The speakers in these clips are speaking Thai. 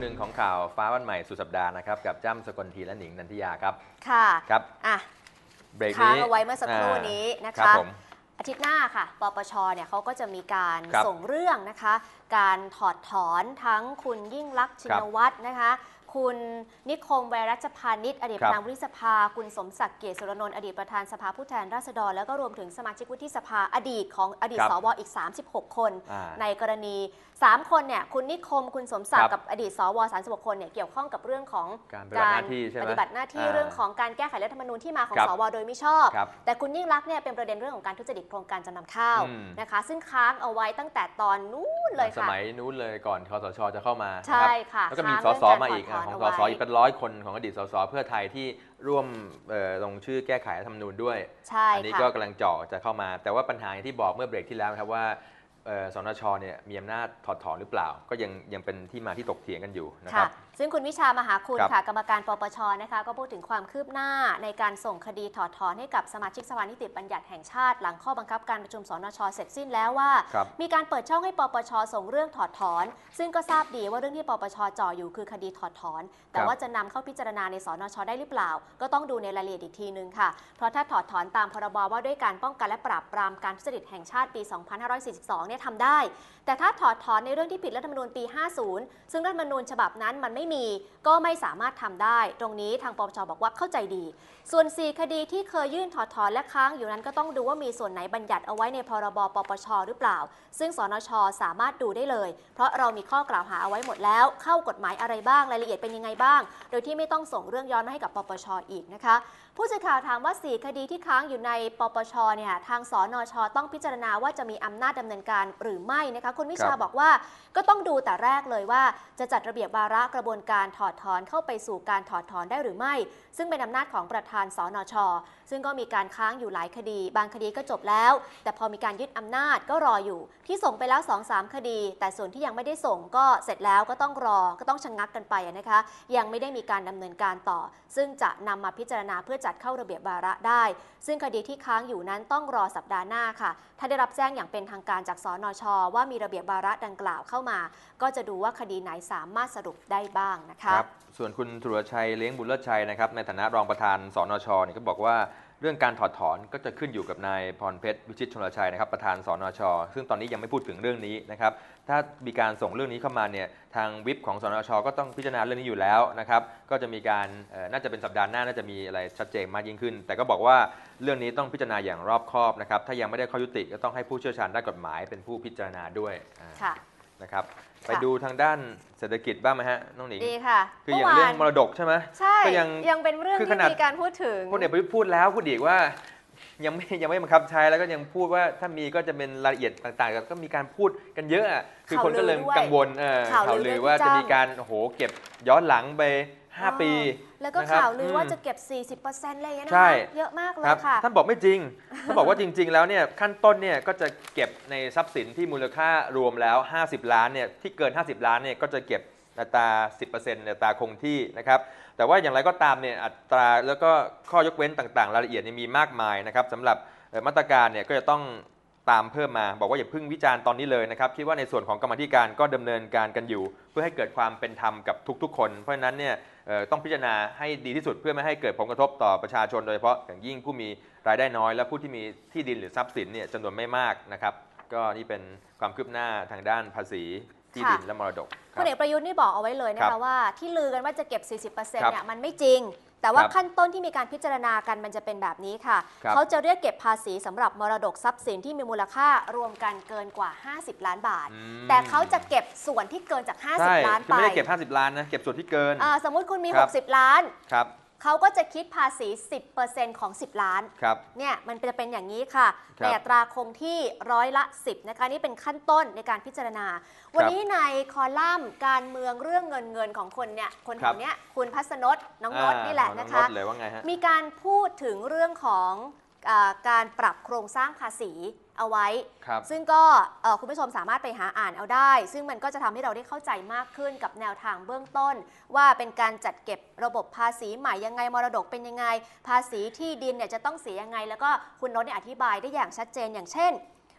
หนึ่งของข่าวฟ้าวันใหม่สุดสัปดาห์นะครับ กับจ้ำสกลทีและหนิงนันทิยาครับ ค่ะ ครับอะเบรกค้างนี้เอาไว้เมื่อสักครู่นี้นะครัคะบผมอาทิตย์หน้าค่ะ ปปช เนี่ยเขาก็จะมีการครับส่งเรื่องนะคะ การถอดถอนทั้งคุณยิ่งลักษณ์ชินวัตรนะคะ คุณนิคมไวรัชพานิชอดีตครัปบระธานวุฒิสภา คุณสมศักดิ์เกียรติสุรนนท์อดีตประธานสภาผู้แทนราษฎร แล้วก็รวมถึงสมาชิกวุฒิสภาอดีตของอดีตครับสวอีก 36 คน อ่าในกรณี 3 คนเนี่ยคุณนิคมคุณสมศักครัดิ์บกับอดีตสว36คนเนี่ยเกี่ยวข้องกับเรื่องของการปฏิบัติหน้าที่ใช่ไหมปฏิบัติหน้าที่อ่าเรื่องของการแก้ไขรัฐธรรมนูญที่มาของครับสวโดยไม่ชอบ ครับแต่คุณยิ่งรักษณ์เนี่ยเป็นประเด็นเรื่องของการทุจริตโครงการจำนำข้าวอืม นะคะ ซึ่งค้างเอาไว้ตั้งแต่ตอนนู้นเลยสค่ะ มัยนู้นเลยก่อนคอสชจะเข้ามาใช่นะครับค่ะแล้วก็มีสค้างสเรื่องมาการอีกถอดอะของถอนสเอาสไว้อีกเป็นร้อยคนของอดีตสสเพื่อไทยที่ร่วมเอ่อลงชื่อแก้ไขรัฐธรรมนูญด้วยใช่อันี้ค่ะก็กำลังเจ่อจะเข้ามา แต่ว่าปัญหาอย่างที่บอกเมื่อเบรกที่แล้วนะครับว่าเอ่อสนชเนี่ยมีอำนาจถอดถอนหรือเปล่า ก็ยังยังเป็นที่มาที่ตกเถียงกันอยู่นะคค่ะรับ ซึ่งคุณวิชามหาคุณครับค่ะกรรมการปปชนะคะ ก็พูดถึงความคืบหน้าในการส่งคดีถอดถอนให้กับสมาชิกสภานิติบัญญัติแห่งชาติ หลังข้อบังคับการประชุมสนชเสร็จสิ้นแล้วว่าครับมีการเปิดช่องให้ปปชส่งเรื่องถอดถอน ซึ่งก็ทราบดีว่าเรื่องที่ปปชจ่ออยู่คือคดีถอดถอน แต่ครับว่าจะนำเข้าพิจารณาในสนชได้หรือเปล่า ก็ต้องดูในรายละเอียดอีกทีนึงค่ะ เพราะถ้าถอดถอนตามพรบว่าด้วยการป้องกันและปราบปรามการทุจริตแห่งชาติปี 2542 เนี่ยทำได้ แต่ถ้าถอดถอนในเรื่องที่ผิดรัฐธรรมนูญปี 50 ซึ่งรัฐธรรมนูญฉบับนั้นมันไม่มีก็ไม่สามารถทำได้ ตรงนี้ทางปปชบอกว่าเข้าใจดี ส่วน 4 คดีที่เคยยื่นถอดถอนและค้างอยู่นั้นก็ต้องดูว่ามีส่วนไหนบัญญัติเอาไว้ในพรบปปชหรือเปล่า ซึ่งสนชสามารถดูได้เลย เพราะเรามีข้อกล่าวหาเอาไว้หมดแล้ว เข้ากฎหมายอะไรบ้างรายละเอียดเป็นยังไงบ้าง โดยที่ไม่ต้องส่งเรื่องย้อนมาให้กับปปชอีกนะคะ ผู้สื่อข่าวถามว่า 4 คดีที่ค้างอยู่ในปปชเนี่ยทางสนชต้องพิจารณาว่าจะมีอำนาจดำเนินการหรือไม่นะคะคุณวิชาบบอกว่าก็ต้องดูแต่แรกเลยว่าจะจัดระเบียบวาระกระบวนการถอดถอนเข้าไปสู่การถอดถอนได้หรือไม่ ซึ่งเป็นอำนาจของประธานสนช ซึ่งก็มีการค้างอยู่หลายคดี บางคดีก็จบแล้ว แต่พอมีการยึดอำนาจก็รออยู่ ที่ส่งไปแล้ว2-3คดี แต่ส่วนที่ยังไม่ได้ส่งก็เสร็จแล้วก็ต้องรอก็ต้องชะงงักกันไปนะคะ ยังไม่ได้มีการดำเนินการต่อ ซึ่งจะนำมาพิจารณาเพื่อจัดเข้าระเบียบวาระได้ ซึ่งคดีที่ค้างอยู่นั้นต้องรอสัปดาห์หน้าค่ะ ถ้าได้รับแจ้งอย่างเป็นทางการจากสนช ว่ามีระเบียบวาระดังกล่าวเข้ามา ก็จะดูว่าคดีไหนสามารถสรุปได้บ้างนะคะครับส่วนคุณสุรชัยเลี้ยงบุญเลิศชัยนะครับในฐานะรองประธานสนชเนี่ยก็บอกว่าเรื่องการถอดถอนก็จะขึ้นอยู่กับนายพรเพชรวิชิตชนลชัยนะครับประธานสนช ซึ่งตอนนี้ยังไม่พูดถึงเรื่องนี้นะครับถ้ามีการส่งเรื่องนี้เข้ามาเนี่ยทางวิปของสนช ก็ต้องพิจารณาเรื่องนี้อยู่แล้วนะครับก็จะมีการเอ่อน่าจะเป็นสัปดาห์หน้าน่าจะมีอะไรชัดเจนมากยิ่งขึ้น แต่ก็บอกว่าเรื่องนี้ต้องพิจารณาอย่างรอบคอบนะครับถ้ายังไม่ได้ข้อยุติก็ต้องให้ผู้เชี่ยวชาญด้านกฎหมายเป็นผู้พิจารณาด้วยอ่าค่ะนะครับ ไปดูทางด้านเศรษฐกิจบ้างไหมฮะน้องหนิงดีค่ะคืออย่างเรื่องมรดกใช่ไหมใช่ก็ยังยังเป็นเรื่องคือขที่นาดมีการพูดถึงพลเอกประยุทธ์พูดแล้วพูดอีกว่ายังไม่ยังไม่บังคับใช้แล้วก็ยังพูดว่าถ้ามีก็จะเป็นรายละเอียดต่างๆ ก็มีการพูดกันเยอะอะคือคนก็เลยข่าวลือด้วยกังวลเออข่าวลือข่าวลือด้วยว่าที่จะจ้างมีการโอ้โหเก็บย้อนหลังไป 5 ปีแล้วก็นะครับข่าวลือว่าอืมจะเก็บ 40%อะไรอย่างเงี้ยนะใช่คะเยอะมากเลครัยค่ะ ท่านบอกไม่จริง ท่านบอกว่าจริง ๆ แล้วเนี่ยขั้นต้นเนี่ยก็จะเก็บในทรัพย์สินที่มูลค่ารวมแล้ว 50 ล้านเนี่ยที่เกิน 50 ล้านเนี่ยก็จะเก็บอัตรา 10%อัตราคงที่นะครับ แต่ว่าอย่างไรก็ตามเนี่ยอัตราแล้วก็ข้อยกเว้นต่างๆ รายละเอียดเนี่ยมีมากมายนะครับสำหรับเอ่อมาตรการเนี่ยก็จะต้องตามเพิ่มมา บอกว่าอย่าเพิ่งวิจารณ์ตอนนี้เลยนะครับคิดว่าในส่วนของกรรมาธิการก็ดำเนินการกันอยู่ เพื่อให้เกิดความเป็นธรรมกับทุกๆ คน เพราะฉะนั้นเนี่ยเอ่อ ต้องพิจารณาให้ดีที่สุดเพื่อไม่ให้เกิดผลกระทบต่อประชาชนโดยเฉพาะอย่างยิ่งผู้มีรายได้น้อย และผู้ที่มีที่ดินหรือทรัพย์สินเนี่ยจำนวนไม่มากนะครับ ก็นี่เป็นความคืบหน้าทางด้านภาษีที่ดินค่ะและมรดกคพรับลเอกประยุทธ์นี่บอกเอาไว้เลยนะครัคะบว่าที่ลือกันว่าจะเก็บ 40%เครับนี่ยมันไม่จริง แต่ว่าครับขั้นต้นที่มีการพิจารณากันมันจะเป็นแบบนี้ค่ะครับเขาจะเรียกเก็บภาษีสำหรับมรดกทรัพย์สินที่มีมูลค่ารวมกันเกินกว่า 50 ล้านบาทอืมแต่เขาจะเก็บส่วนที่เกินจากใช่50 ล้านคือไปไม่ได้เก็บ 50 ล้านนะ เก็บส่วนที่เกินอ่าสมมุติคุณมีครับ60 ล้านครับ เขาก็จะคิดภาษี 10%ของ 10 ล้าน ครับ เนี่ยมันจะเป็นอย่างนี้ค่ะครับในอัตราคงที่ร้อยละ 10 นะคะ นี่เป็นขั้นต้นในการพิจารณา วันนี้ในคอลัมน์การเมืองเรื่องเงินเงินของคนเนี่ย คนคแถรับวเนี้ยคุณพัสนดน้องนดานี่แหละของนะคะองดเลยว่าไงฮะมีการพูดถึงเรื่องของอา การปรับโครงสร้างภาษีเอาไว้ครับซึ่งก็เอ่อคุณผู้ชมสามารถไปหาอ่านเอาได้ ซึ่งมันก็จะทำให้เราได้เข้าใจมากขึ้นกับแนวทางเบื้องต้น ว่าเป็นการจัดเก็บระบบภาษีใหม่ยังไงมรดกเป็นยังไง ภาษีที่ดินเนี่ยจะต้องเสียยังไง แล้วก็คุณโนตเนี่ยอธิบายได้อย่างชัดเจนอย่างเช่น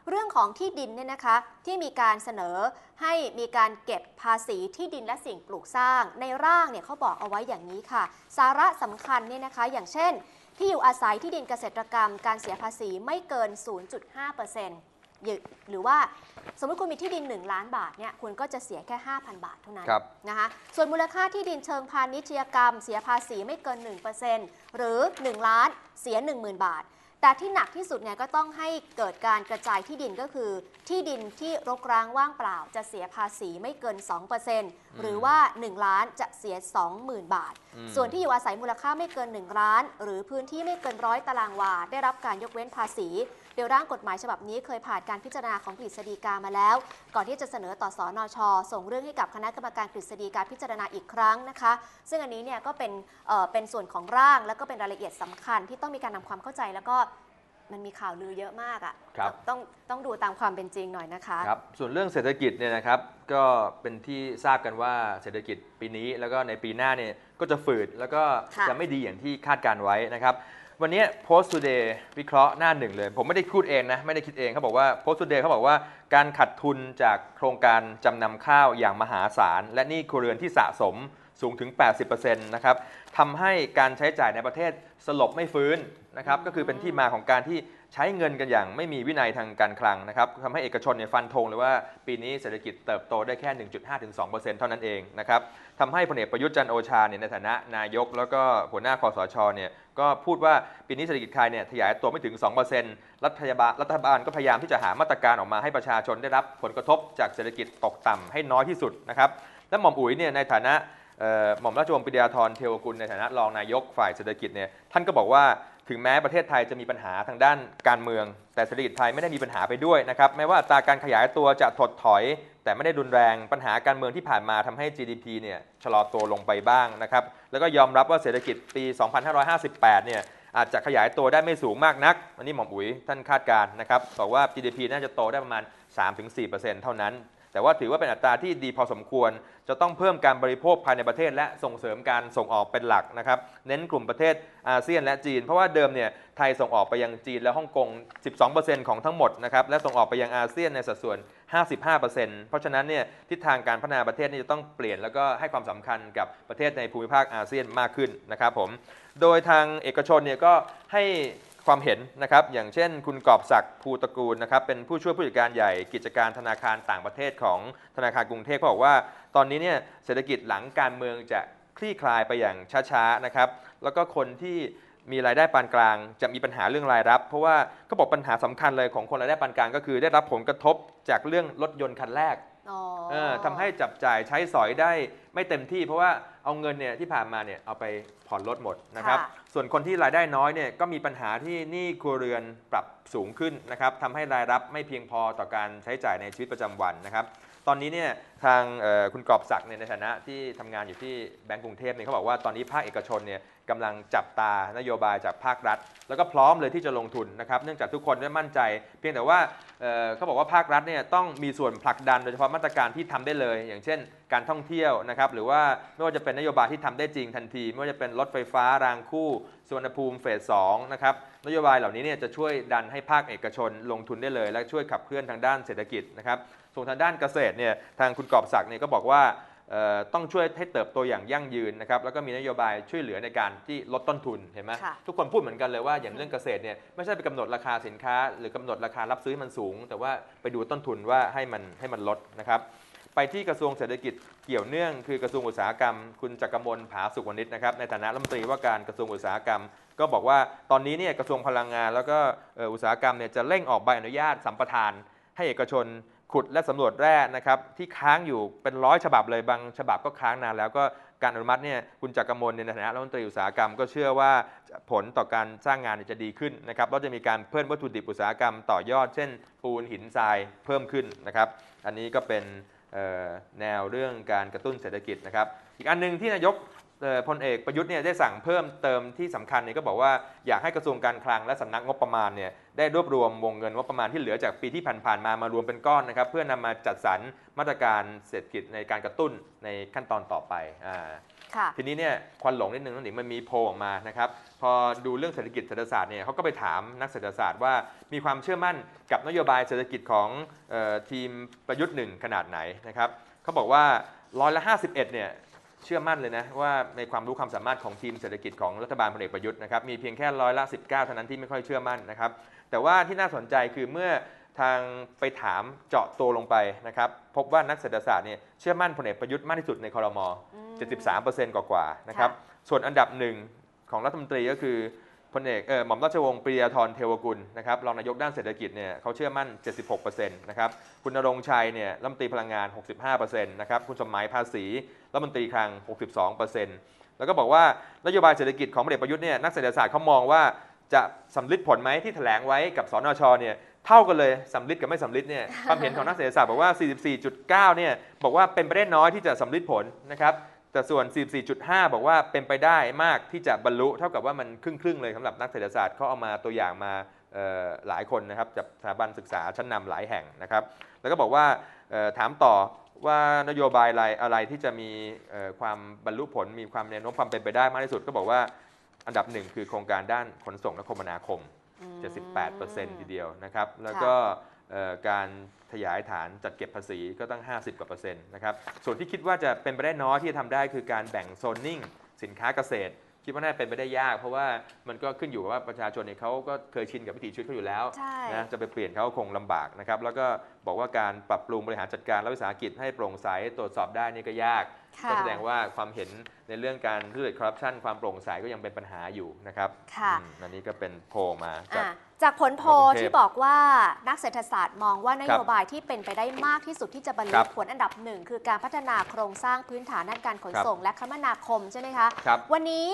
เรื่องของที่ดินเนี่ยนะคะที่มีการเสนอให้มีการเก็บภาษีที่ดินและสิ่งปลูกสร้าง ในร่างเนี่ยเขาบอกเอาไว้อย่างนี้ค่ะ สาระสำคัญเนี่ยนะคะอย่างเช่น ที่อยู่อาศัยที่ดินเกษตรกรรม การเสียภาษีไม่เกิน 0.5%หรือหรือว่าสมมติคุณมีที่ดิน 1 ล้านบาทเนี่ยคุณก็จะเสียแค่ 5,000 บาทเท่านั้นครับนะคะส่วนมูลค่าที่ดินเชิงพาณิชยกรรม เสียภาษีไม่เกิน 1%หรือ 1 ล้านเสีย 10,000 บาท แต่ที่หนักที่สุดเนี่ยก็ต้องให้เกิดการกระจายที่ดินก็คือ ที่ดินที่รกร้างว่างเปล่า จะเสียภาษีไม่เกิน 2%หรือว่า 1 ล้านจะเสีย 20,000 บาทอืมส่วนที่อยู่อาศัยมูลค่าไม่เกิน 1 ล้าน หรือพื้นที่ไม่เกินร้อยตารางวาได้รับการยกเว้นภาษี โดยร่างกฎหมายฉบับนี้เคยผ่านการพิจารณาของกฤษฎีกามาแล้ว ก่อนที่จะเสนอต่อสอนอชส่งเรื่องให้กับคณะกรรมการกฤษฎีกาพิจารณาอีกครั้งนะคะ ซึ่งอันนี้เนี่ยก็เป็นเอ่อเป็นส่วนของร่าง แล้วก็เป็นรายละเอียดสำคัญที่ต้องมีการทำความเข้าใจแล้วก็มันมีข่าวลือเยอะมากอะครับ่ะต้องต้องดูตามความเป็นจริงหน่อยนะคะครับส่วนเรื่องเศรษฐกิจเนี่ยนะครับ ก็เป็นที่ทราบกันว่าเศรษฐกิจปีนี้แล้วก็ในปีหน้าเนี่ยก็จะฝืดแล้วก็ค่ะจะไม่ดีอย่างที่คาดการไว้นะครับ วันนี้ Post Today วิเคราะห์หน้าหนึ่งเลย ผมไม่ได้พูดเองนะ ไม่ได้คิดเองเขาบอกว่า Post Today เขาบอกว่าการขัดทุนจากโครงการจำนำข้าวอย่างมหาศาล และนี่ครัวเรือนที่สะสมสูงถึง 80%นะครับทำให้การใช้จ่ายในประเทศสลบไม่ฟื้นนะครับ ก็คือเป็นที่มาของการที่ใช้เงินกันอย่างไม่มีวินัยทางการคลังนะครับทำให้เอกชนเนี่ยฟันธงเลยว่าปีนี้เศรษฐกิจเติบโตได้แค่ 1.5-2%เท่านั้นเองนะครับทำให้พลเอกประยุทธ์จันโอชาเนี่ยในฐานะนายก แล้วก็หัวหน้าคอสชเนี่ย ก็พูดว่าปีนี้เศรษฐกิจไทยเนี่ยขยายตัวไม่ถึง 2%รัฐบาลรัฐบาลก็พยายามที่จะหามาตรการออกมาให้ประชาชนได้รับผลกระทบจากเศรษฐกิจตกต่ำให้น้อยที่สุดนะครับ และหม่อมอุ๋ยเนี่ยในฐานะหม่อมราชวงศ์ปรียาธรเทวกุลในฐานะรองนายกฝ่ายเศรษฐกิจเนี่ยท่านก็บอกว่าถึงแม้ประเทศไทยจะมีปัญหาทางด้านการเมือง แต่เศรษฐกิจไทยไม่ได้มีปัญหาไปด้วยนะครับแม้ว่าอัตราการขยายตัวจะถดถอย แต่ไม่ได้รุนแรงปัญหาการเมืองที่ผ่านมาทำให้ GDP เนี่ยชะลอตัวลงไปบ้างนะครับแล้วก็ยอมรับว่าเศรษฐกิจปี 2558 เนี่ยอาจจะขยายตัวได้ไม่สูงมากนัก อันนี้หม่อมอุ๋ยท่านคาดการณ์นะครับบอกว่า GDP น่าจะโตได้ประมาณ 3-4%เท่านั้น แต่ว่าถือว่าเป็นอัตราที่ดีพอสมควร จะต้องเพิ่มการบริโภคภายในประเทศ และส่งเสริมการส่งออกเป็นหลักนะครับ เน้นกลุ่มประเทศอาเซียนและจีน เพราะว่าเดิมเนี่ยไทยส่งออกไปยังจีนและฮ่องกง 12%ของทั้งหมดนะครับ และส่งออกไปยังอาเซียนในสัดส่วน 55%เพราะฉะนั้นเนี่ยทิศทางการพัฒนาประเทศนี่จะต้องเปลี่ยนแล้วก็ให้ความสำคัญกับประเทศในภูมิภาคอาเซียนมากขึ้นนะครับผม โดยทางเอกชนเนี่ยก็ให้ ความเห็นนะครับอย่างเช่น คุณกอบศักดิ์ภูตระกูลนะครับเป็นผู้ช่วยผู้จัดการใหญ่กิจการธนาคารต่างประเทศของธนาคารกรุงเทพเขาบอกว่า ตอนนี้เนี่ยเศรษฐกิจหลังการเมืองจะคลี่คลายไปอย่างช้าๆนะครับแล้วก็คนที่มีรายได้ปานกลาง จะมีปัญหาเรื่องรายรับ เพราะว่าเขาบอกปัญหาสำคัญเลยของคนรายได้ปานกลางก็คือ ได้รับผลกระทบจากเรื่องรถยนต์คันแรก เออทำให้จับจ่ายใช้สอยได้ไม่เต็มที่ เพราะว่าเอาเงินเนี่ยที่ผ่านมาเนี่ยเอาไปผ่อนรถหมดนะครับค่ะส่วนคนที่รายได้น้อยเนี่ยก็มีปัญหาที่หนี้ครัวเรือนปรับสูงขึ้นนะครับทำให้รายรับไม่เพียงพอต่อการใช้จ่ายในชีวิตประจำวันนะครับ ตอนนี้เนี่ยทางเอ่อคุณกอบศักดิ์เนี่ยในฐานะที่ทำงานอยู่ที่แบงก์กรุงเทพเนี่ยเขาบอกว่าตอนนี้ภาคเอกชนเนี่ย กำลังจับตานโยบายจากภาครัฐ แล้วก็พร้อมเลยที่จะลงทุนนะครับเนื่องจากทุกคนได้มั่นใจ เพียงแต่ว่าเเขาบอกว่าภาครัฐเนี่ยต้องมีส่วนผลักดันโดยเฉพาะมาตรการที่ทำได้เลย อย่างเช่น การท่องเที่ยวนะครับหรือว่าไม่ว่าจะเป็นนโยบายที่ทำได้จริงทันที ไม่ว่าจะเป็นรถไฟฟ้ารางคู่สุวรรณภูมิเฟสสองนะครับนโยบายเหล่านี้เนี่ยจะช่วยดันให้ภาคเอกชนลงทุนได้เลย และช่วยขับเคลื่อนทางด้านเศรษฐกิจนะครับส่วนทางด้านเกษตรเนี่ยทางคุณกอบศักดิ์เนี่ยก็บอกว่า ต้องช่วยให้เติบโตอย่างยั่งยืนนะครับแล้วก็มีนโยบายช่วยเหลือในการที่ลดต้นทุนเห็นไหมค่ะทุกคนพูดเหมือนกันเลยว่าอย่างเรื่องเกษตรเนี่ยไม่ใช่ไปกำหนดราคาสินค้า หรือกำหนดราคารับซื้อให้มันสูง แต่ว่าไปดูต้นทุนว่าให้มันให้มันลดนะครับไปที่กระทรวงเศรษฐกิจเกี่ยวเนื่องคือกระทรวงอุตสาหกรรม คุณจักรมลผาสุขวณิชนะครับในฐานะรัฐมนตรีว่าการกระทรวงอุตสาหกรรม ก็บอกว่าตอนนี้เนี่ยกระทรวงพลังงาน แล้วก็เอ่ออุตสาหกรรมเนี่ยจะเร่งออกใบอนุญาตสัมปทาน ให้เอกชน ขุดและสำรวจแร่นะครับที่ค้างอยู่เป็นร้อยฉบับเลยบางฉบับก็ค้างนานแล้วก็การอนุมัติเนี่ยคุณจักรมลในฐานะรัฐมนตรีอุตสาหกรรมก็เชื่อว่าผลต่อการสร้างงานจะดีขึ้นนะครับแล้วจะมีการเพิ่มวัตถุดิบอุตสาหกรรมต่อยอด เช่น ปูนหินทรายเพิ่มขึ้นนะครับ อันนี้ก็เป็นแนวเรื่องการกระตุ้นเศรษฐกิจนะครับ อีกอันหนึงที่นายก พลเอกประยุทธ์เนี่ยได้สั่งเพิ่มเติมที่สำคัญเนี่ยก็บอกว่าอยากให้กระทรวงการคลังและสำนักงบประมาณเนี่ยได้รวบรวมวงเงินงบประมาณที่เหลือจากปีที่ผ่านๆมามารวมเป็นก้อนนะครับ เพื่อนำมาจัดสรรมาตรการเศรษฐกิจในการกระตุ้นในขั้นตอนต่อไปอ่าค่ะทีนี้เนี่ยควันหลงนิดนึงน้องหนิงมันมีโพลออกมานะครับ พอดูเรื่องเศรษฐกิจเศรษฐศาสตร์เนี่ยเขาก็ไปถามนักเศรษฐศาสตร์ว่ามีความเชื่อมั่นกับนโยบายเศรษฐกิจของออทีมประยุทธ์หนึ่งขนาดไหนนะครับเขาบอกว่าร้อยละ51เนี่ย เชื่อมั่นเลยนะว่าในความรู้ความสามารถของทีมเศรษฐกิจของรัฐบาลพลเอกประยุทธ์นะครับมีเพียงแค่ร้อยละ 19 เท่านั้นที่ไม่ค่อยเชื่อมั่นนะครับแต่ว่าที่น่าสนใจคือเมื่อทางไปถามเจาะตัวลงไปนะครับพบว่านักเศรษฐศาสตร์เนี่ยเชื่อมั่นพลเอกประยุทธ์มากที่สุดในคอรมออืม73%กว่าๆนะครับส่วนอันดับหนึ่งของรัฐมนตรีก็คือ พลเอกเออหม่อมราชวงศ์ปรียาธรเทวกุลนะครับรองนายกด้านเศรษฐกิจเนี่ยเขาเชื่อมั่น 76%นะครับคุณณรงชัยเนี่ยรัฐมนตรีพลังงาน 65%นะครับคุณสมหมายภาษีรัฐมนตรีคลัง 62%แล้วก็บอกว่านโยบายเศรษฐกิจของพลเอกประยุทธ์เนี่ยนักเศรษฐศาสตร์เขามองว่าจะสำลิดผลไหมที่แถลงไว้กับสนชเนี่ยเท่ากันเลยสำลิดกับไม่สำลิดเนี่ยความเห็นของนักเศรษฐศาสตร์บอกว่า 44.9 เนี่ยบอกว่าเป็นไปได้น้อยที่จะสำลิดผลนะครับ แต่ส่วน 44.5 บอกว่าเป็นไปได้มากที่จะบรรลุ เท่ากับว่ามันครึ่งครึ่งๆเลยสำหรับนักเศรษฐศาสตร์เขาเอามาตัวอย่างมาเอ่อหลายคนนะครับจากสถาบันศึกษาชั้นนำหลายแห่งนะครับ แล้วก็บอกว่าเอ่อถามต่อว่านโยบายอะไรอะไรที่จะมีเอ่อความบรรลุผลมีความแนวโน้มความเป็นไปได้มากที่สุด ก็บอกว่าอันดับหนึ่งคือโครงการด้านขนส่งและคมนาคมอืม78%ทีเดียวนะครับ แล้วก็เอ่อ การขยายฐานจัดเก็บภาษีก็ตั้ง 50กว่าเปอร์เซ็นต์นะครับ ส่วนที่คิดว่าจะเป็นไปได้น้อยที่จะทำได้คือการแบ่งโซนนิ่งสินค้าเกษตร คิดว่าน่าเป็นไปได้ยาก เพราะว่ามันก็ขึ้นอยู่กับว่าประชาชนเนี่ยเขาก็เคยชินกับวิถีชีวิตเขาอยู่แล้วใช่นะจะไปเปลี่ยนเขาก็คงลำบากนะครับแล้วก็บอกว่าการปรับปรุงบริหารจัดการรัฐวิสาหกิจให้โปร่งใสตรวจสอบได้นี่ก็ยากค่ะก็แสดงว่าความเห็นในเรื่องการทุจริตคอร์รัปชันความโปร่งใสก็ยังเป็นปัญหาอยู่นะครับค่ะอืมอันนี้ก็เป็นโพลมาจากอะจากผลโพลกรุงเทพที่บอกว่านักเศรษฐศาสตร์มองว่านโยบายที่เป็นไปได้มากที่สุดที่จะบรรคลุรับผลอันดับหนึ่งคือการพัฒนาโครงสร้างพื้นฐานด้านการขนครับส่ง และคมนาคมใช่ไหมคะครับวันนี้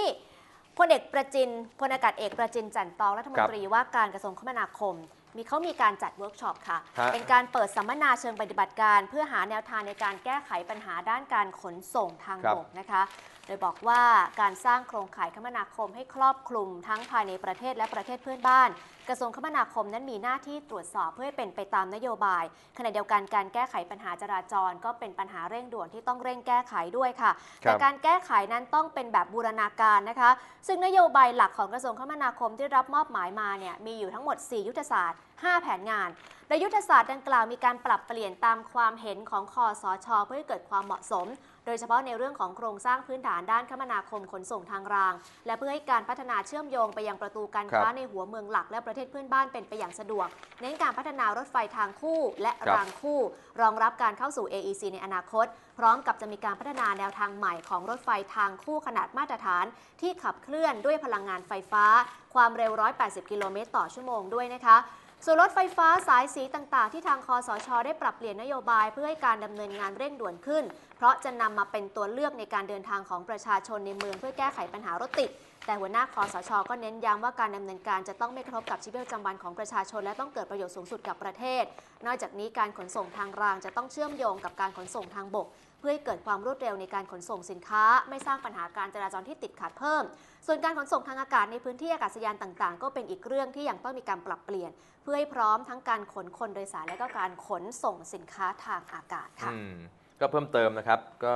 พลเอกประจินพลอากาศเอกประจินจันทร์ตองรัฐมนตรีว่าการกระทรวงคมนาคม มีเขามีการจัดเวิร์กช็อปค่ะ ฮะ เป็นการเปิดสัมมนาเชิงปฏิบัติการ เพื่อหาแนวทางในการแก้ไขปัญหาด้านการขนส่งทางครับบกนะคะ โดยบอกว่าการสร้างโครงข่ายคมนาคมให้ครอบคลุมทั้งภายในประเทศและประเทศเพื่อนบ้าน กระทรวงคมนาคมนั้นมีหน้าที่ตรวจสอบเพื่อให้เป็นไปตามนโยบาย ขณะเดียวกันการแก้ไขปัญหาจราจร ก็เป็นปัญหาเร่งด่วนที่ต้องเร่งแก้ไขด้วยค่ะครับแต่การแก้ไขนั้นต้องเป็นแบบบูรณาการนะคะ ซึ่งนโยบายหลักของกระทรวงคมนาคมที่รับมอบหมายมาเนี่ยมีอยู่ทั้งหมด 4 ยุทธศาสตร์ 5 แผนงานโดยยุทธศาสตร์ดังกล่าวมีการปรับเปลี่ยนตามความเห็นของคอสช เพื่อให้เกิดความเหมาะสม โดยเฉพาะในเรื่องของโครงสร้างพื้นฐานด้านคมนาคมขนส่งทางราง และเพื่อให้การพัฒนาเชื่อมโยงไปยังประตูการค้าครับในหัวเมืองหลักและประเทศเพื่อนบ้านเป็นไปอย่างสะดวก เน้นการพัฒนารถไฟทางคู่และครับรางคู่ รองรับการเข้าสู่ AEC ในอนาคต พร้อมกับจะมีการพัฒนาแนวทางใหม่ของรถไฟทางคู่ขนาดมาตรฐาน ที่ขับเคลื่อนด้วยพลังงานไฟฟ้า ความเร็ว 180 กิโลเมตรต่อชั่วโมงด้วยนะคะ ส่วนรถไฟฟ้าสายสีต่างๆ ที่ทางคอสช ได้ปรับเปลี่ยนนโยบายเพื่อให้การดำเนินงานเร่งด่วนขึ้น เพราะจะนำมาเป็นตัวเลือกในการเดินทางของประชาชนในเมืองเพื่อแก้ไขปัญหารถติด แต่หัวหน้าคอสช ก็เน้นย้ำว่าการดำเนินการจะต้องไม่กระทบกับชีวิตประจำวันของประชาชน และต้องเกิดประโยชน์สูงสุดกับประเทศ นอกจากนี้การขนส่งทางรางจะต้องเชื่อมโยงกับการขนส่งทางบก เพื่อให้เกิดความรวดเร็วในการขนส่งสินค้า ไม่สร้างปัญหาการจราจรที่ติดขัดเพิ่ม ส่วนการขนส่งทางอากาศในพื้นที่อากาศยานต่างๆ ก็เป็นอีกเรื่องที่ยังต้องมีการปรับเปลี่ยน เพื่อให้พร้อมทั้งการขนคนโดยสารและก็การขนส่งสินค้าทางอากาศค่ะอืมก็เพิ่มเติมนะครับก็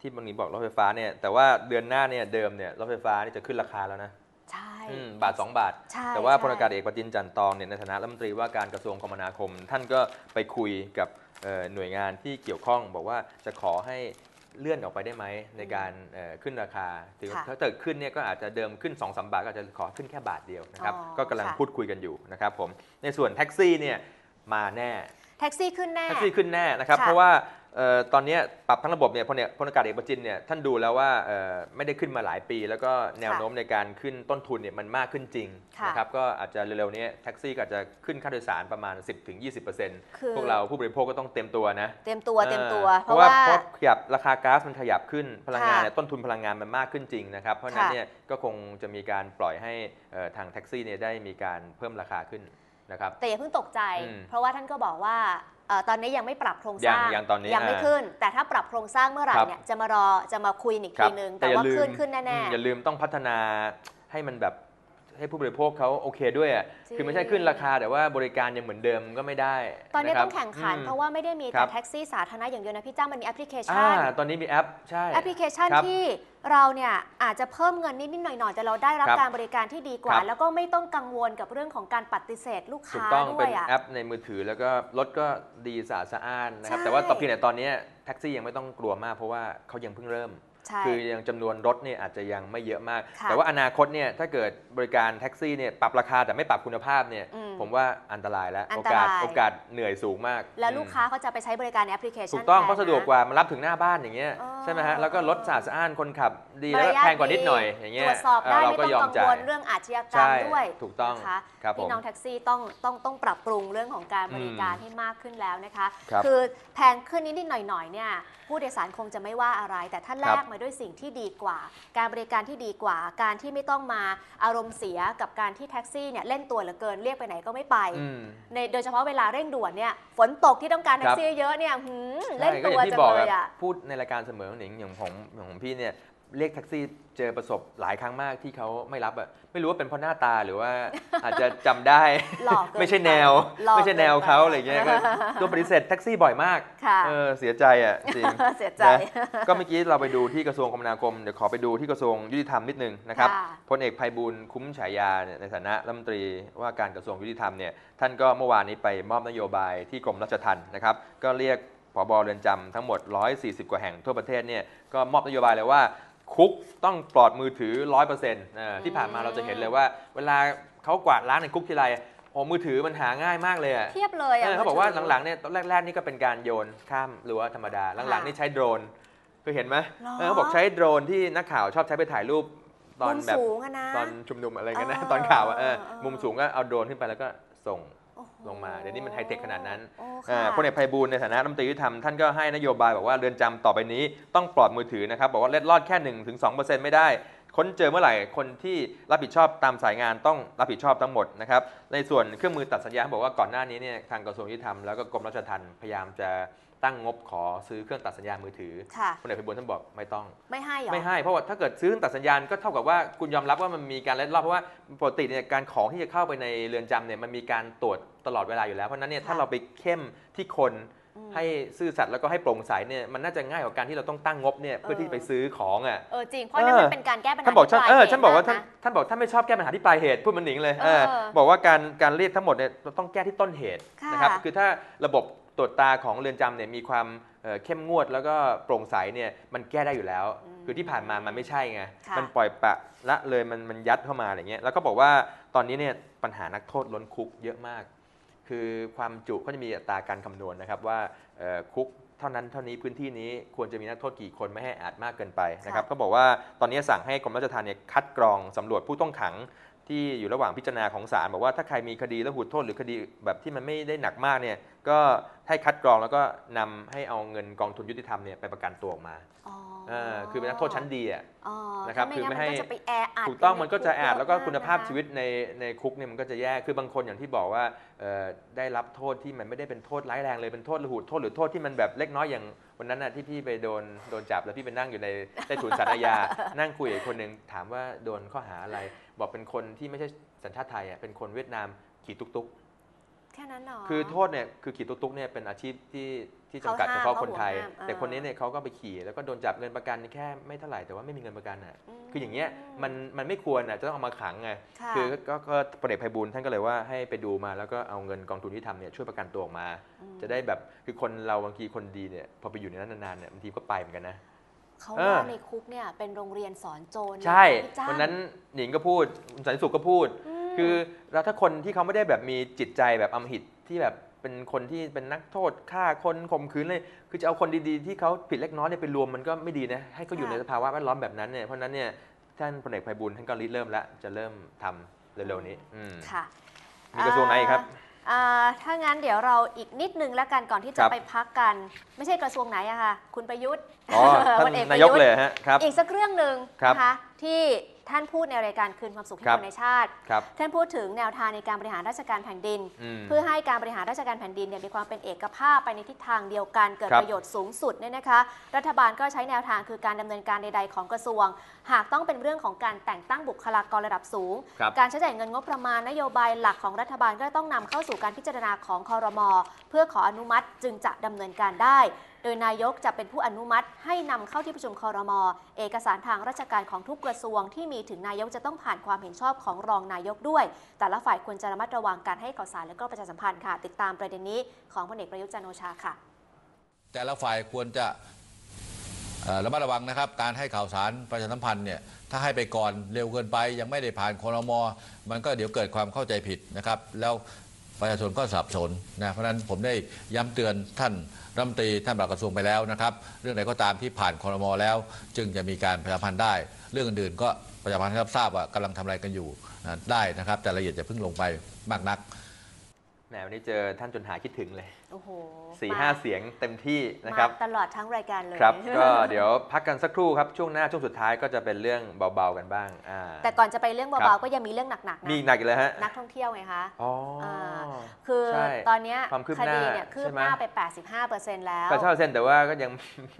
ที่บางทีบอกรถไฟฟ้าเนี่ยแต่ว่าเดือนหน้าเนี่ยเดิมเนี่ยรถไฟฟ้านี่จะขึ้นราคาแล้วนะใช่อืมบาท 2 บาทใช่แต่ว่าใช่พลอากาศเอกประจินจันทร์ตองเนี่ยในฐานะรัฐมนตรีว่าการกระทรวงคมนาคม ท่านก็ไปคุยกับเอ่อ หน่วยงานที่เกี่ยวข้องบอกว่าจะขอให้เลื่อนออกไปได้ไหมในการเอ่อขึ้นราคาถึงค่ะถ้าเกิดขึ้นเนี่ยก็อาจจะเดิมขึ้น2-3บาทก็อาจจะขอขึ้นแค่บาทเดียวนะครับอ๋อก็กำลังค่ะพูดคุยกันอยู่นะครับผมในส่วนแท็กซี่เนี่ยมาแน่แท็กซี่ขึ้นแน่แท็กซี่ขึ้นแน่นะครับค่ะเพราะว่าเอ่อ ตอนเนี้ยปรับทั้งระบบเนี่ยพลเนี่ยพลอากาศเอกประจินเนี่ยท่านดูแล้วว่าเอ่อไม่ได้ขึ้นมาหลายปี แล้วก็แนวโน้มในการขึ้นต้นทุนเนี่ยมันมากขึ้นจริงค่ะนะครับก็อาจจะเร็วๆนี้แท็กซี่ก็อาจจะขึ้นค่าโดยสารประมาณ 10-20%คือพวกเราผู้บริโภคก็ต้องเต็มตัวนะเต็มตัวเต็มตัวออเพเพราะราะว่าว่าเพราะขยับราคาก๊าซมันขยับขึ้นพลังงานค่ะเนี่ยต้นทุนพลังงานมันมากขึ้นจริงนะครับเพราะฉะนั้นค่ะเนี่ยก็คงจะมีการปล่อยให้เอ่อทางแท็กซี่เนี่ยได้มีการเพิ่มราคาขึ้นนะครับแต่อย่าเพิ่งตกใจอืมเพราะว่าท่านก็บอกว่า เอ่อตอนนี้ยังไม่ปรับโครงสยังร้างยังตอนนี้ยังไม่อ่า ขึ้น แต่ถ้าปรับโครงสร้างเมื่อไหร่ครับเนี่ยจะมารอจะมาคุยอีกครัทีบนึง แต่แต่อย่าว่าลืมขึ้นขึ้นแน่อืมอย่าลืมต้องพัฒนาให้มันแบบ ให้ผู้บริโภคเขาโอเคด้วยอะจริง คือไม่ใช่ขึ้นราคาแต่ว่าบริการยังเหมือนเดิมก็ไม่ได้ตอนนี้ะคบต้องแข่งขัน อืม เพราะว่าไม่ได้มีคแต่รับแท็กซี่สาธารณะอย่างเดียวนะพี่จ้างมันมีแอปพลิเคชัอ่านตอนนี้มีแอปใช่ แอปพลิเคชันครับที่เราเนี่ยอาจจะเพิ่มเงินนิดๆหน่อยๆแต่เราได้รับครับการบริการที่ดีกว่า ครับ แล้วก็ไม่ต้องกังวลกับเรื่องของการปฏิเสธลูกถูกค้าต้องด้วเป็นยอะ แอปในมือถือแล้วก็รถก็ดีสะอาดสะอ้านนะครับ ใช่ แต่ว่าต่อเพียงแต่ตอนนี้แท็กซี่ยังไม่ต้องกลัวมากเพราะว่าเขายังเพิ่งเริ่ม ใช่คือยังจำนวนรถเนี่ยอาจจะยังไม่เยอะมาก ค่ะ แต่ว่าอนาคตเนี่ยถ้าเกิดบริการแท็กซี่เนี่ยปรับราคาแต่ไม่ปรับคุณภาพเนี่ยอืมผมว่าอันตรายแล้วอันโอตรายกาสโอกาสเหนื่อยสูงมากแล้วอืมลูกค้าเขาจะไปใช้บริการในแอปพลิเคชันถูกต้องแทนเพราะสะดวกนกว่ามารับถึงหน้าบ้านอย่างเงี้ยอ๋อ ใช่ไหมฮะแล้วก็รถสะอาดสะอ้านคนขับดีมารแล้วยาทแพงกว่านิดหน่อยอย่างเงี้ยตรวจสอบได้เเราไม่ก็ต้องยอมกังจ่าวยลเรื่องอาชญากรรมใช่ด้วยถูกต้องนะคะครับผมพี่น้องแท็กซี่ต้องต้องต้องปรับปรุงเรื่องของการบริการอืมให้มากขึ้นแล้วนะคะครับอแพงขึ้นนิดๆหน่อยๆเนี่ยผู้โดยสารคงจะไม่ว่าอะไร แต่ถ้าแลครักบ มาด้วยสิ่งที่ดีกว่า การบริการที่ดีกว่า การที่ไม่ต้องมาอารมณ์เสียกับการที่แท็กซี่เนี่ยเล่นตัวเหลือเกินเรียกไปไหนก็ไม่ไป อืม ในโดยเฉพาะเวลาเร่งด่วนเนี่ยฝนตกที่ต้องการแท็กซี่เยอะเนี่ยหืมเล่นใช่ก็ตัอวย่างที่จังบอกเลอะยอะ พูดในรายการเสมอหนิงอย่างผมอย่างของพี่เนี่ย เรียกแท็กซี่เจอประสบหลายครั้งมากที่เขาไม่รับอะไม่รู้ว่าเป็นเพราะหน้าตาหรือว่าอาจจะจำได้หล่อเกินไม่ใช่แนวหล่อไม่ใช่แนวเขาเกินไปอะไรเงี้ยก็โดนปฏิเสธแท็กซี่บ่อยมากค่ะเออเสียใจอะจริงเสียใจนะก็เมื่อกี้เราไปดูที่กระทรวงคมนาคมเดี๋ยวขอไปดูที่กระทรวงยุติธรรมนิดนึงนะครับค่ะพลเอกภัยบูลย์คุ้มฉายาเนี่ยในฐานะรัฐมนตรีว่าการกระทรวงยุติธรรมเนี่ยท่านก็เมื่อวานนี้ไปมอบนโยบายที่กรมราชทัณฑ์นะครับ ก็เรียกผบเรือนจำทั้งหมด 140 กว่าแห่งทั่วประเทศเนี่ยก็มอบนโยบายเลยว่า คุกต้องปลอดมือถือ 100%นะที่ผ่านมาเราจะเห็นเลยว่า เวลาเขากวาดล้างในคุกทีไรโอ้มือถือมันหาง่ายมากเลยอะเทียบเลยอะเออเขาบอกว่ามืถืหลังๆเนี่ยตอนแรกๆนี่ก็เป็นการโยนข้ามหรือว่าธรรมดา หลังๆนี่ใช้โดรนคือเห็นไหมหรอเออเขาบอกใช้โดรนที่นักข่าวชอบใช้ไปถ่ายรูปตอนมุมแบบสูงอะนะตอนชุมนุมอะไรเงี้ยนะเออตอนข่าวอะเออเออมุมสูงก็เอาโดรนขึ้นไปแล้วก็ส่งโอ้โห ลงมา เดี๋ยวนี้มันไฮเทคขนาดนั้นโอ้อ่าค่ะพลเอกไพบูลย์ในฐานะรัฐมนตรียุติธรรมท่านก็ให้นโยบายบอกว่าเรือนจำต่อไปนี้ต้องปลอดมือถือนะครับบอกว่าเล็ดลอดแค่ 1-2%ถึง2%ไม่ได้ ค้นเจอเมื่อไหร่คนที่รับผิดชอบตามสายงานต้องรับผิดชอบทั้งหมดนะครับในส่วนเครื่องมือตัดสัญญาณบอกว่าก่อนหน้านี้เนี่ยทางกระทรวงยุติธรรมแล้วก็กรมราชทัณฑ์พยายามจะตั้งงบขอซื้อเครื่องตัดสัญญาณมือถือค่ะพลเอกไพบูลย์ท่านบอกไม่ต้อง ไม่ให้เหรอไม่ให้เพราะว่าถ้าเกิดซื้อเครื่องตัดสัญญาณก็เท่ากับว่าคุณยอมรับว่ามันมีการเล็ดลอดเพราะว่าปกติเนี่ยการของที่จะเข้าไปในเรือนจำเนี่ยมันมีการตรวจตลอดเวลาอยู่แล้วเพราะฉะนั้นเนี่ยค่ะถ้าเราไปเข้มที่คนอืม ให้ซื่อสัตย์แล้วก็ให้โปร่งใสเนี่ยมันน่าจะง่ายกว่าการที่เราต้องตั้งงบเนี่ยเพื่อเออที่ไปซื้อของอะเออจริงเพราะนั่นเออมันเป็นการแก้ปัญหาท่านบอกฉันที่ปลยเออหตุฉันบอกว่าท่านะท่านบอกท่านไม่ชอบแก้ปัญหาที่ปลายเหตุพูดเหมันหนิงเลยเออเออบอกว่าการการเรียกทั้งหมดเนี่ยเราต้องแก้ที่ต้นเหตุค่ะนะครับคือถ้าระบบตรวจตาของเรือนจำเนี่ยมีความเอ่อเข้มงวดแล้วก็โปร่งใสเนี่ยมันแก้ได้อยู่แล้วอืมคือที่ผ่านมามันไม่ใช่ไงค่ะมันปล่อยปละละเลยมันมันยัดเข้ามาอะไรเงี้ยแล้วก็บอกว่าตอนนี้เนี่ยปัญหานักโทษล้นคุกเยอะมาก คือความจุก็จะมีอัตราการคำนวณนะครับว่าเอ่อคุกเท่านั้นเท่านี้พื้นที่นี้ควรจะมีนักโทษกี่คนไม่ให้อาจมากเกินไปนะครับค่ะก็บอกว่าตอนนี้สั่งให้กรมราชทัณฑ์เนี่ยคัดกรองสำรวจผู้ต้องขังที่อยู่ระหว่างพิจารณาของศาลบอกว่าถ้าใครมีคดีและหูโทษหรือคดีแบบที่มันไม่ได้หนักมากเนี่ยก็ให้คัดกรองแล้วก็นำให้เอาเงินกองทุนยุติธรรมเนี่ยไปประกันตัวออกมาอ๋อเออ คือเป็นนักโทษชั้นดีอะอ๋อนะครับถ้าคือไม่งั้นให้นก็จะไปแออัดถูกต้องยู่ใมันก็จะแอดคุแล้วก็เยะคุณภาพนะคะชีวิตในในคุกเนี่ยมันก็จะแย่คือบางคนอย่างที่บอกว่าเอ่อได้รับโทษที่มันไม่ได้เป็นโทษร้ายแรงเลยเป็นโทษระหูโทษหรือโทษที่มันแบบเล็กน้อยอย่างวันนั้นน่ะที่พี่ไปโดนโดนจับแล้วพี่ไปนั่งอยู่ในใต้ถุนศาลอาญานั่งคุยกับอีกคนหนึ่งถามว่าโดนข้อหาอะไร บอกเป็นคนที่ไม่ใช่สัญชาติไทยอะเป็นคนเวียดนามขี่ตุกตุกแค่นั้นเหรอคือโทษเนี่ยคือขี่ตุกตุกเนี่ยเป็นอาชีพที่ ที่จำกัดเขาเฉห้ามพาะคนไทยเขาห่วงห้ามแต่คนนี้เออเนี่ยเขาก็ไปขี่ แล้วก็โดนจับเงินประกันแค่ไม่เท่าไหร่แต่ว่าไม่มีเงินประกันอะมคืออย่างเงี้ยมันมันไม่ควรอะจะต้องเอามาขังไงค่ะคือก็ก็พลเอกไพบูลย์ท่านก็เลยว่าให้ไปดูมาแล้วก็เอาเงินกองทุนที่ทำเนี่ยช่วยประกันตัวออกมามจะได้แบบคือคนเราบางทีคนดีเนี่ยพอไปอยู่ในนั้นนานๆเนี่ยบางทีก็ไปเหมือนกันนะเขาเออว่าในคุกเนี่ยเป็นโรงเรียนสอนโจรเลยใช่พี่จ้างวันนั้นหนิงก็พูดคุณสันติสุขก็พูดมคือเราถ้าคนที่เขาไม่ได้แบบมีจิตใจแบบอำมหิตที่แบบ เป็นคนที่เป็นนักโทษฆ่าคนข่มขืนเลยคือจะเอาคนดีๆ ที่เขาผิดเล็กน้อยเนี่ยไปรวมมันก็ไม่ดีนะให้เขาอยู่ในสภาวะแวดล้อมแบบนั้นเนี่ยเพราะนั้นเนี่ยท่านพลเอกไพบูลย์ท่านก็ริเริ่มแล้วจะเริ่มทำเร็วๆนี้มค่ะมีกระทรวงไหนครับถ้างั้นเดี๋ยวเราอีกนิดนึงแล้วกันก่อนที่จะไปพักกัน ไม่ใช่กระทรวงไหนอะค่ะ คุณประยุทธ์อ๋อท่านนายกเลยฮะครับอีกสักเรื่องหนึ่งนะคะที่ ท่านพูดในรายการคืนความสุขให้ครัคบนในชาติครับท่านพูดถึงแนวทางในการบริหารราชการแผ่นดินมเพื่อให้การบริหารราชการแผ่นดินเนี่ยมีความเป็นเอกภาพไปในทิศทางเดียวกันเกิดครับประโยชน์สูงสุดเนี่ยนะคะ รัฐบาลก็ใช้แนวทางคือการดำเนินการใด ๆ ของกระทรวง หากต้องเป็นเรื่องของการแต่งตั้งบุคลากรระดับสูงครับการใช้จ่ายเงินงบประมาณนโยบายหลักของรัฐบาลก็ต้องนำเข้าสู่การพิจารณาของคอรมอเพื่อขออนุมัติจึงจะดำเนินการได้โดยนายกจะเป็นผู้อนุมัติ ให้นำเข้าที่ประชุมคอรมอเอกสารทางราชการของทุกกระทรวงที่มีถึงนายกจะต้องผ่านความเห็นชอบของรองนายกด้วย แต่ละฝ่ายควรจะระมัดระวังการให้ข่าวสารและก็ประชาสัมพันธ์ค่ะ ติดตามประเด็นนี้ของพลเอกประยุทธ์จันทร์โอชาค่ะ แต่ละฝ่ายควรจะระมัดระวังนะครับ การให้ข่าวสารประชาสัมพันธ์เนี่ยถ้าให้ไปก่อนเร็วเกินไป ยังไม่ได้ผ่านคอรมอมันก็เดี๋ยวเกิดความเข้าใจผิดนะครับ แล้วประชาชนก็สับสนนะเพราะฉะนั้นผมได้ย้ำเตือนท่าน รัฐมนตรีท่านปลัดกระทรวงไปแล้วนะครับ เรื่องไหนก็ตามที่ผ่านคอรมอแล้ว จึงจะมีการประชาพันธ์ได้ เรื่องอื่นๆก็ประชาพันธ์ให้รับทราบว่ากำลังทำอะไรกันอยู่ได้นะครับ แต่ละเอียดจะเพิ่งลงไปมากนัก แหมวันนี้เจอท่านจนหายคิดถึงเลยโอ้โหสี่มห้าเสียงเต็มที่นะครับมาตลอดทั้งรายการเลยครับ ก็เดี๋ยวพักกันสักครู่ครับช่วงหน้าช่วงสุดท้ายก็จะเป็นเรื่องเบาๆกันบ้างอ่าแต่ก่อนจะไปเรื่องครัเบาบๆก็ยังมีเรื่องหนักๆมีนะอีกหนักอีกเลยฮะนักท่องเที่ยวไงคะอ๋ออาคือใช่ตอนเนี้ยความคืบคหน้าดีเนี่ยคืบใช่ไหมหน้าไป 85%แล้วก็เช่าเส้นแต่ว่าก็ยัง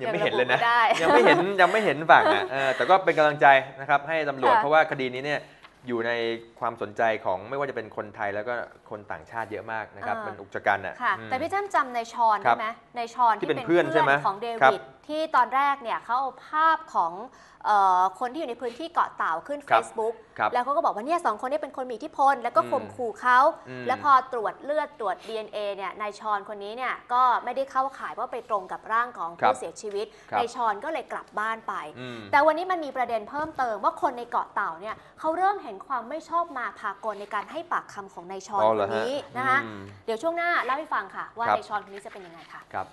ยังไม่เห็นเลยนะยังระบุไม่ได้ยังไม่เห็นยังไม่เห็นฝั่งอะเออแต่ก็เป็นกำลังใจนะครับให้ตำรวจค่ะเพราะว่าคดีนี้เนี่ย อยู่ในความสนใจของไม่ว่าจะเป็นคนไทยแล้วก็คนต่างชาติเยอะมากนะครับมันอุกชะกันอะค่ะ อืม แต่พี่จ้ำจำในชอนครัได้บไหมในชอนที่เป็นเพื่อนใช่ไหมของเดครับวิด ที่ตอนแรกเนี่ยเขาเอาภาพของเออคนที่อยู่ในพื้นที่เกาะเต่าขึ้น ครับ Facebook ครับแล้วเขาก็บอกว่าเนี่ยสองคนนี้เป็นคนมีอิทธิพล แล้วก็อืมข่มขู่เขาอืม แล้วพอตรวจเลือดตรวจ DNA เนี่ยนายชอนคนนี้เนี่ยก็ไม่ได้เข้าข่ายว่าไปตรงกับร่างของครับผู้เสียชีวิตครับ นายชอนก็เลยกลับบ้านไป อืม แต่วันนี้มันมีประเด็นเพิ่มเติมว่าคนในเกาะเต่าเนี่ยเขาเริ่มเห็นความไม่ชอบมาพากลในการให้ปากคำของนายชอนอ๋อคเหรอนฮะนี้นะคะอืม เดี๋ยวช่วงหน้าเล่าให้ฟังค่ะ ว่าครับ นายชอนคนนี้จะเป็นยังไงค่ะ ครับ